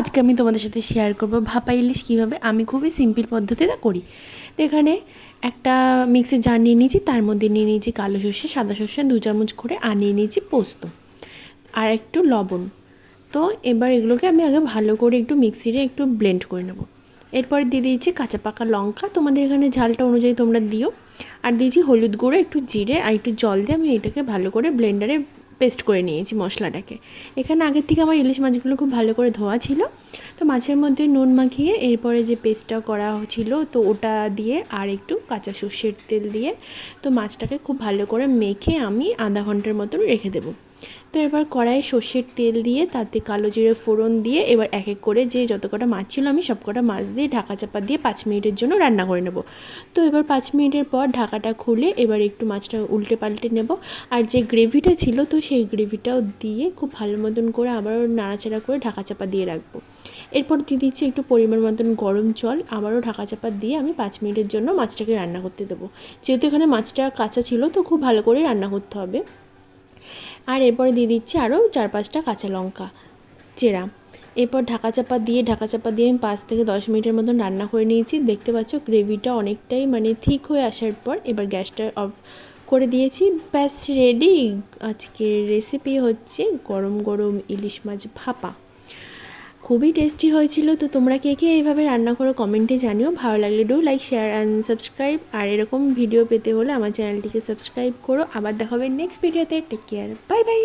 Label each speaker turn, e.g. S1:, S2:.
S1: আজকে আমি তোমাদের সাথে শেয়ার করব ভাপা ইলিশ কীভাবে আমি খুবই সিম্পল পদ্ধতিতে করি। তো এখানে একটা মিক্সি জার নিয়ে নিয়েছি, তার মধ্যে নিয়ে নিয়েছি কালো সর্ষে, সাদা সর্ষে, দু চামচ করে আর নিয়ে নিয়েছি পোস্ত আর একটু লবণ। তো এবার এগুলোকে আমি আগে ভালো করে একটু মিক্সিরে একটু ব্লেন্ড করে নেব। এরপরে দিয়ে দিয়েছি কাঁচা পাকা লঙ্কা। তোমাদের এখানে ঝালটা অনুযায়ী তোমরা দিও। আর দিয়েছি হলুদ গুঁড়ো, একটু জিরে আর একটু জল দিয়ে আমি এটাকে ভালো করে ব্লেন্ডারে পেস্ট করে নিয়েছি মশলাটাকে। এখানে আগের থেকে আমার ইলিশ মাছগুলো খুব ভালো করে ধোয়া ছিল। তো মাছের মধ্যে নুন মাখিয়ে এরপরে যে পেস্টটা করা ছিল, তো ওটা দিয়ে আর একটু কাঁচা সর্ষের তেল দিয়ে, তো মাছটাকে খুব ভালো করে মেখে আমি আধা ঘণ্টার মতন রেখে দেবো। তো এবার কড়াইয়ে সর্ষের তেল দিয়ে, তাতে কালো জিরে ফোড়ন দিয়ে এবার এক এক করে যে যত কটা মাছ ছিল আমি সব কটা মাছ দিয়ে ঢাকা চাপা দিয়ে পাঁচ মিনিটের জন্য রান্না করে নেব। তো এবার পাঁচ মিনিটের পর ঢাকাটা খুলে এবার একটু মাছটা উল্টে পাল্টে নেব। আর যে গ্রেভিটা ছিল, তো সেই গ্রেভিটাও দিয়ে খুব ভালো মতন করে আবারও নাড়াচাড়া করে ঢাকা চাপা দিয়ে রাখব। এরপর দিয়ে দিচ্ছি একটু পরিমাণ মতন গরম জল, আবারও ঢাকা চাপা দিয়ে আমি পাঁচ মিনিটের জন্য মাছটাকে রান্না করতে দেবো। যেহেতু এখানে মাছটা কাঁচা ছিল, তো খুব ভালো করে রান্না করতে হবে। আর এরপরে দিয়ে দিচ্ছি আরও চার পাঁচটা কাঁচা লঙ্কা চেরা। এরপর ঢাকা চাপা দিয়ে, ঢাকা চাপা দিয়ে আমি পাঁচ থেকে দশ মিনিটের মতন রান্না করে নিয়েছি। দেখতে পাচ্ছ গ্রেভিটা অনেকটাই মানে ঠিক হয়ে আসার পর এবার গ্যাসটা অফ করে দিয়েছি। ব্যাস রেডি আজকের রেসিপি হচ্ছে গরম গরম ইলিশ মাছ ভাপা। খুবই টেস্টি হয়েছিল, তো তোমরা কে কে এইভাবে রান্না করো কমেন্টে জানিও। ভালো লাগলে do like share and subscribe আর এরকম ভিডিও পেতে হলে আমার চ্যানেলটিকে সাবস্ক্রাইব করো। আবার দেখা হবে নেক্সট ভিডিওতে টেক কেয়ার বাই বাই